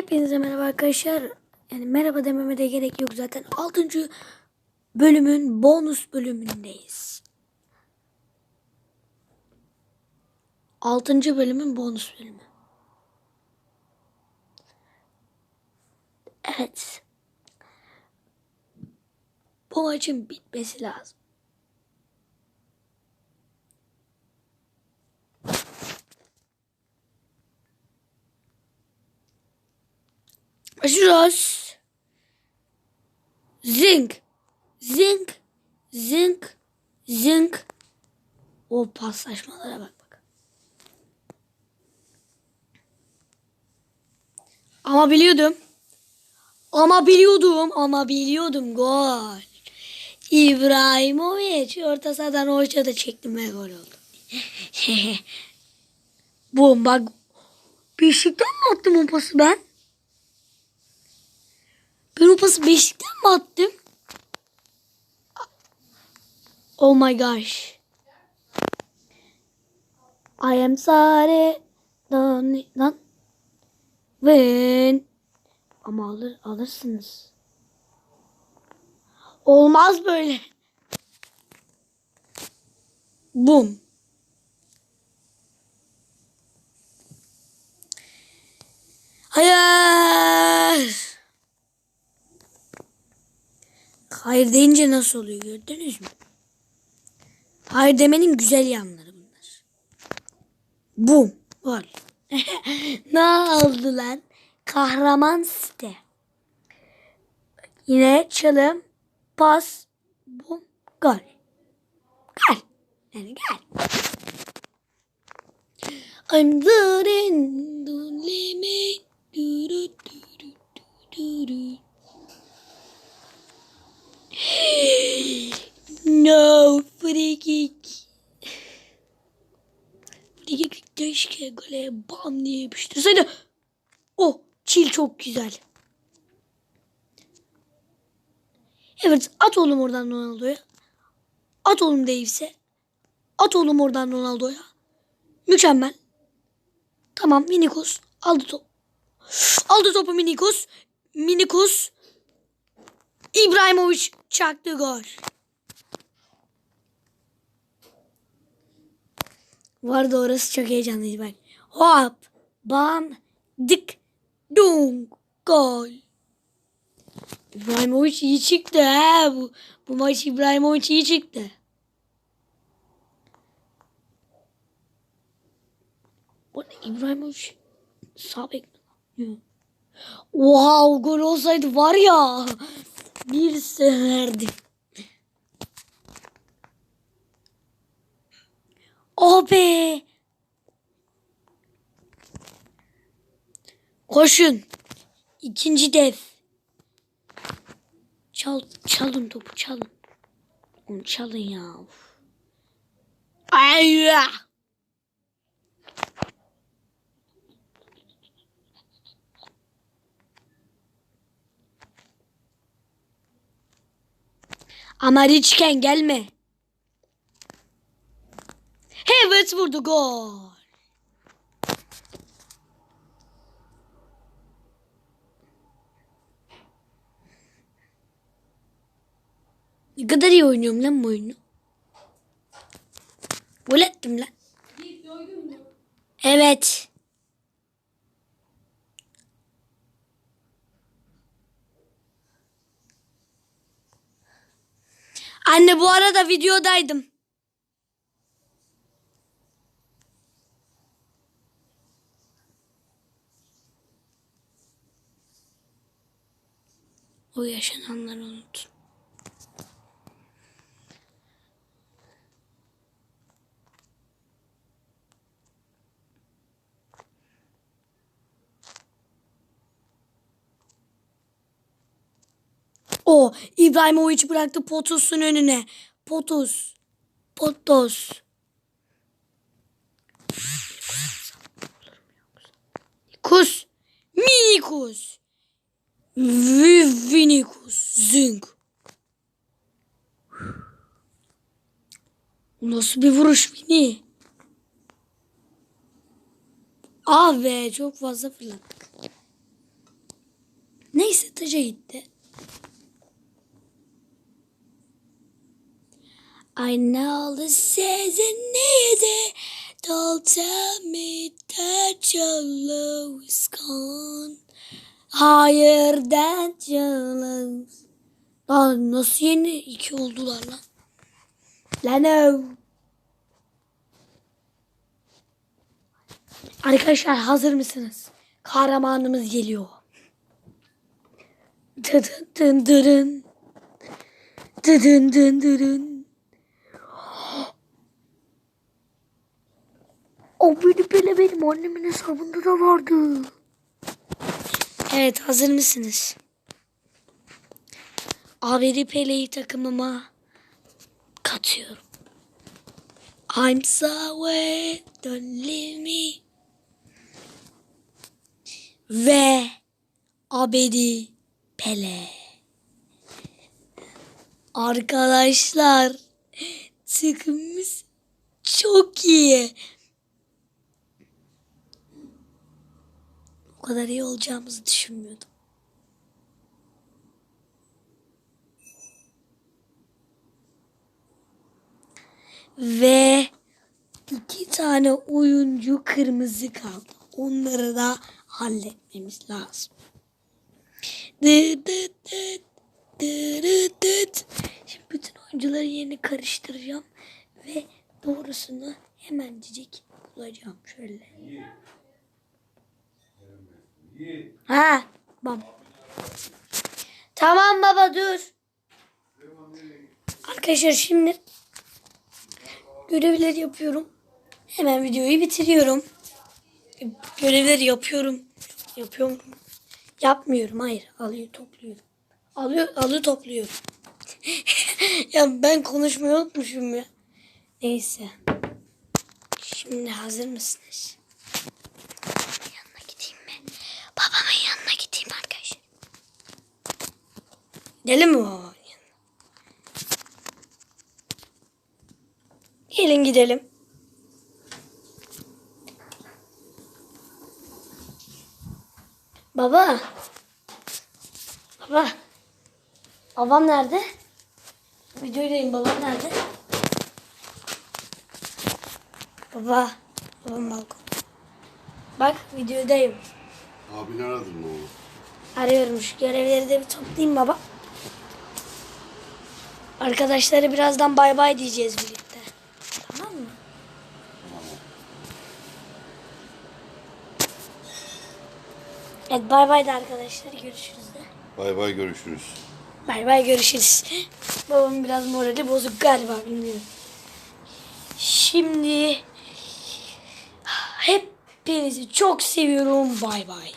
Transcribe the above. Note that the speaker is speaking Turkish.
Hepinize merhaba arkadaşlar. Yani merhaba dememe de gerek yok zaten. 6. bölümün bonus bölümündeyiz. 6. bölümün bonus bölümü. Evet. Bu maçın bitmesi lazım. Başlıyoruz. Zink. Zink. Zink. Zink. O paslaşmalara bak bak. Ama biliyordum. Ama biliyordum. Ama biliyordum. Gol. İbrahimovic orta sahadan hoşça da çektim ve gol oldu. Bum bak. Beşikten mi attım o pası ben? Ben o pası Beşik'ten mi attım? Oh my gosh. I am sorry. Lan, lan. When. Ama alır, alırsınız. Olmaz böyle. Bum. Hayır. Hayır deyince nasıl oluyor gördünüz mü? Hayır demenin güzel yanları bunlar. Bum. Gol. ne oldu lan? Kahraman site. Yine çalım. Pas. Bum. Gol. Gol. Yani gol. I'm the du, du, du, du, du. No free Free kick keşke gole bam diye yapıştırsaydı. Oh çil çok güzel. Evet at oğlum oradan Ronaldo'ya. At oğlum Davis'e. At oğlum oradan Ronaldo'ya. Mükemmel. Tamam Minikos aldı top. Aldı topu Minikos. Minikos. İbrahimovic çaktı gol. Vardı orası çok heyecanlıydı bak. Hop, bam, dık, dung, gol. İbrahimovic iyi çıktı ha. Bu, bu maç İbrahimovic iyi çıktı. Bu ne İbrahimovic sağ bek. Oha o gol olsaydı var ya bir severdim. Oh. Koşun. İkinci dev. Çal, çalın topu çalın. Onu çalın ya. Ay. Ama Richken gelme. Evet vurdu gol. Ne kadar iyi oynuyorum lan bu oyunu. Gol ettim lan. Evet. Anne bu arada videodaydım. O yaşananları unut. O İbrahimovic bıraktı Potos'un önüne. Potos. Potos. Kus. Minikus. Vivinikus. Zing. Nasıl bir vuruş Vini? Ah be çok fazla fırlattık. Neyse taca gitti. I know this isn't easy. Don't tell me that your love is gone. Your love. Lan nasıl yeni iki oldular lan? Lan o. Arkadaşlar hazır mısınız? Kahramanımız geliyor. Dıdın dın dırın. Dıdın dın dırın. O beni böyle benim annemin hesabında da vardı. Evet hazır mısınız? Aberi Pele'yi takımıma katıyorum. I'm sorry, don't leave me. Ve Abedi Pele. Arkadaşlar takımımız çok iyi. Kadar iyi olacağımızı düşünmüyordum. Ve iki tane oyuncu kırmızı kaldı. Onları da halletmemiz lazım. Şimdi bütün oyuncuların yerini karıştıracağım ve doğrusunu hemencik bulacağım. Şöyle. Ha, baba. Tamam baba dur. Arkadaşlar şimdi görevleri yapıyorum. Hemen videoyu bitiriyorum. Görevleri yapıyorum. Yapıyorum. Yapmıyorum. Hayır. Alıyor topluyorum. Alıyor, alıyor topluyorum. ya ben konuşmayı unutmuşum ya. Neyse. Şimdi hazır mısınız? Yanına gideyim mi? Babamın yanına gideyim arkadaşlar. Gidelim mi babamın yanına? Gelin gidelim. Baba. Baba. Babam nerede? Videodayım. Babam nerede? Baba. Babam balkon. Bak videodayım. Abini aradın mı oğlum? Arıyorum şu görevleri de bir toplayayım baba. Arkadaşları birazdan bay bay diyeceğiz birlikte. Tamam mı? Evet bay bay da arkadaşlar görüşürüz de. Bay bay görüşürüz. Bay bay görüşürüz. Babam biraz morali bozuk galiba bilmiyorum. Şimdi hepinizi çok seviyorum. Bay bay.